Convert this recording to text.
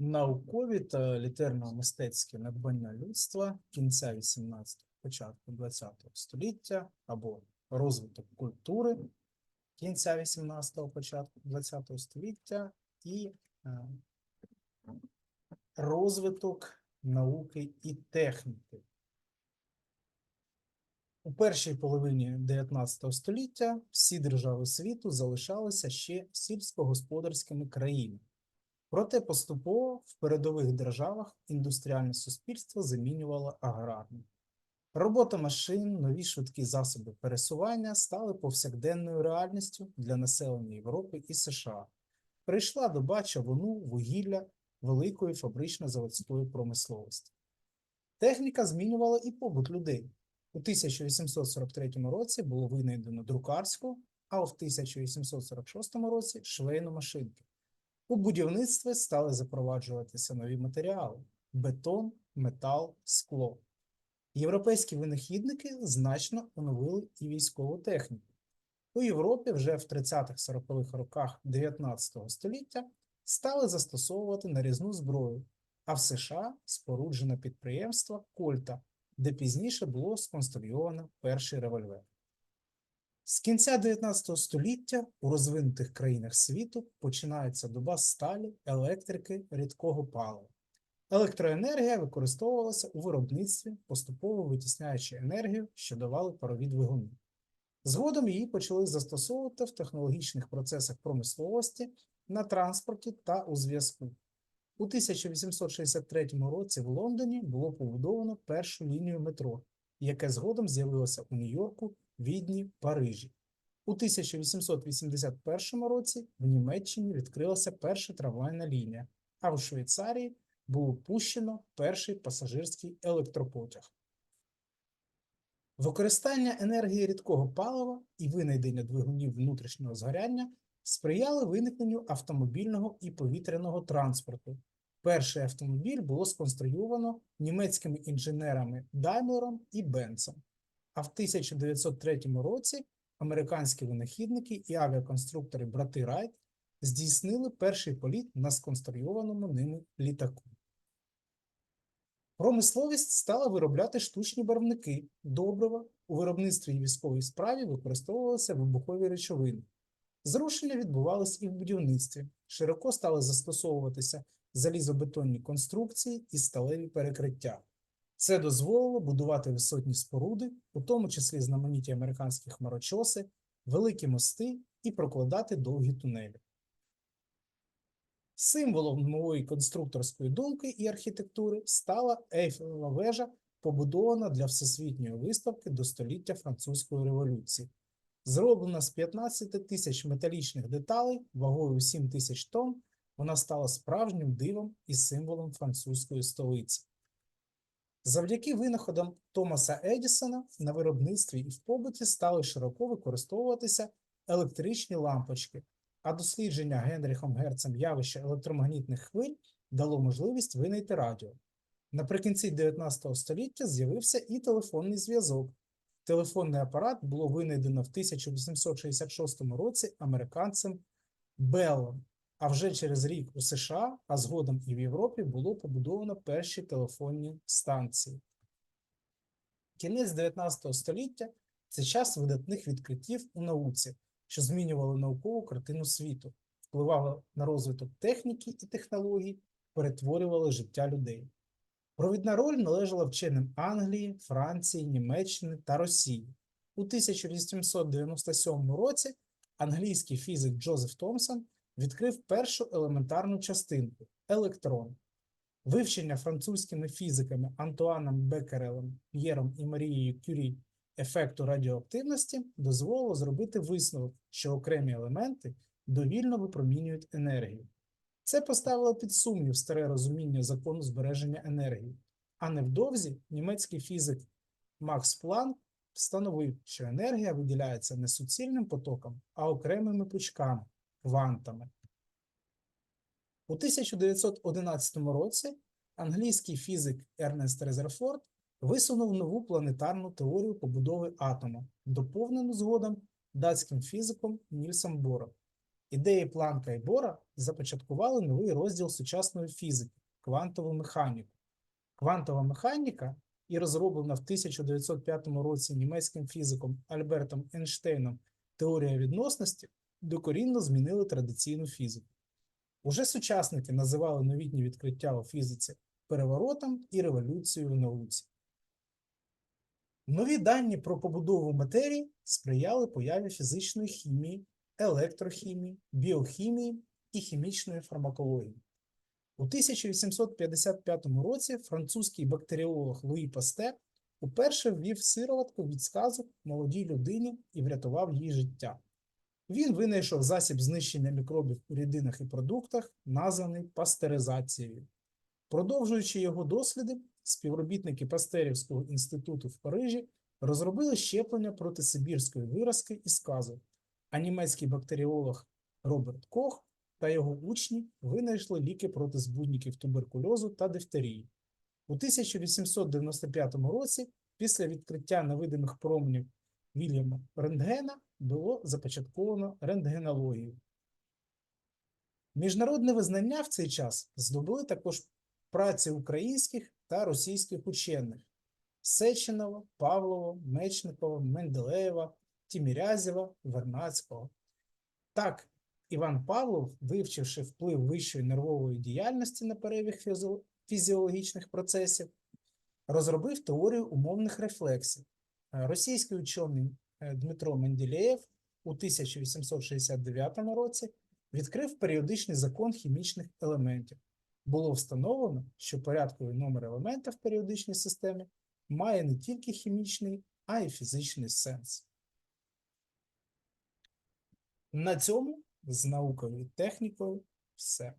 наукові та літерно-мистецькі надбання людства кінця 18-го, початку 20-го століття або розвиток культури кінця 18-го, початку 20-го століття і е, розвиток науки і техніки. У першій половині 19 століття всі держави світу залишалися ще сільськогосподарськими країнами. Проте поступово в передових державах індустріальне суспільство замінювало аграрне. Робота машин, нові швидкі засоби пересування стали повсякденною реальністю для населення Європи і США. Прийшла доба човуну, вугілля, великої фабрично-заводської промисловості. Техніка змінювала і побут людей. У 1843 році було винайдено друкарську, а в 1846 році швейну машинку. У будівництві стали запроваджуватися нові матеріали: бетон, метал, скло. Європейські винахідники значно оновили і військову техніку. У Європі вже в 30-40-х роках 19 століття стали застосовувати нарізну зброю, а в США споруджено підприємство Кольта, де пізніше було сконструйовано перший револьвер. З кінця 19 століття у розвинутих країнах світу починається доба сталі, електрики, рідкого палива. Електроенергія використовувалася у виробництві, поступово витісняючи енергію, що давали парові двигуни. Згодом її почали застосовувати в технологічних процесах промисловості, на транспорті та у зв'язку. У 1863 році в Лондоні було побудовано першу лінію метро, яке згодом з'явилося у Нью-Йорку, Відні, Парижі. У 1881 році в Німеччині відкрилася перша трамвайна лінія, а в Швейцарії було пущено перший пасажирський електропотяг. Використання енергії рідкого палива і винайдення двигунів внутрішнього згоряння сприяли виникненню автомобільного і повітряного транспорту. Перший автомобіль було сконструйовано німецькими інженерами Даймлером і Бенцем. А в 1903 році американські винахідники і авіаконструктори брати Райт здійснили перший політ на сконструйованому ними літаку. Промисловість стала виробляти штучні барвники, добрива, у виробництві і військовій справі використовувалися вибухові речовини. Зрушення відбувалось і в будівництві. Широко стали застосовуватися залізобетонні конструкції і сталеві перекриття. Це дозволило будувати висотні споруди, у тому числі знамениті американські хмарочоси, великі мости і прокладати довгі тунелі. Символом нової конструкторської думки і архітектури стала Ейфелева вежа, побудована для всесвітньої виставки до століття Французької революції. Зроблена з 15 тисяч металічних деталей вагою 7 тисяч тонн, вона стала справжнім дивом і символом французької столиці. Завдяки винаходам Томаса Едісона на виробництві і в побуті стали широко використовуватися електричні лампочки, а дослідження Генріхом Герцем явища електромагнітних хвиль дало можливість винайти радіо. Наприкінці 19 століття з'явився і телефонний зв'язок. Телефонний апарат було винайдено в 1866 році американцем Беллом, а вже через рік у США, а згодом і в Європі було побудовано перші телефонні станції. Кінець 19 століття це час видатних відкриттів у науці, що змінювали наукову картину світу, впливали на розвиток техніки і технологій, перетворювали життя людей. Провідна роль належала вченим Англії, Франції, Німеччини та Росії. У 1897 році англійський фізик Джозеф Томсон відкрив першу елементарну частинку електрон. Вивчення французькими фізиками Антуаном Беккерелем, П'єром і Марією Кюрі ефекту радіоактивності дозволило зробити висновок, що окремі елементи довільно випромінюють енергію. Це поставило під сумнів старе розуміння закону збереження енергії, а невдовзі німецький фізик Макс Планк встановив, що енергія виділяється не суцільним потоком, а окремими пучками квантами. У 1911 році англійський фізик Ернест Резерфорд висунув нову планетарну теорію побудови атома, доповнену згодом датським фізиком Нільсом Бором. Ідеї Планка і Бора започаткували новий розділ сучасної фізики квантову механіку. Квантова механіка і розроблена в 1905 році німецьким фізиком Альбертом Ейнштейном теорія відносності докорінно змінили традиційну фізику. Уже сучасники називали новітні відкриття у фізиці переворотом і революцією в науці. Нові дані про побудову матерії сприяли появі фізичної хімії, електрохімії, біохімії і хімічної фармакології. У 1855 році французький бактеріолог Луї Пастер уперше ввів сироватку від сказу молодій людині і врятував їй життя. Він винайшов засіб знищення мікробів у рідинах і продуктах, названий пастеризацією. Продовжуючи його досліди, співробітники Пастерівського інституту в Парижі розробили щеплення проти сибірської виразки і сказу, а німецький бактеріолог Роберт Кох та його учні винайшли ліки проти збудників туберкульозу та дифтерії. У 1895 році, після відкриття невидимих променів Вільяма Рентгена, було започатковано рентгенологію. Міжнародне визнання в цей час здобули також праці українських та російських учених Сеченова, Павлова, Мечникова, Менделеєва, Тімірязєва, Вернацького. Так, Іван Павлов, вивчивши вплив вищої нервової діяльності на перебіг фізіо- фізіологічних процесів, розробив теорію умовних рефлексів. Російський учений Дмитро Менделєєв у 1869 році відкрив періодичний закон хімічних елементів. Було встановлено, що порядковий номер елемента в періодичній системі має не тільки хімічний, а й фізичний сенс. На цьому з наукою і технікою все.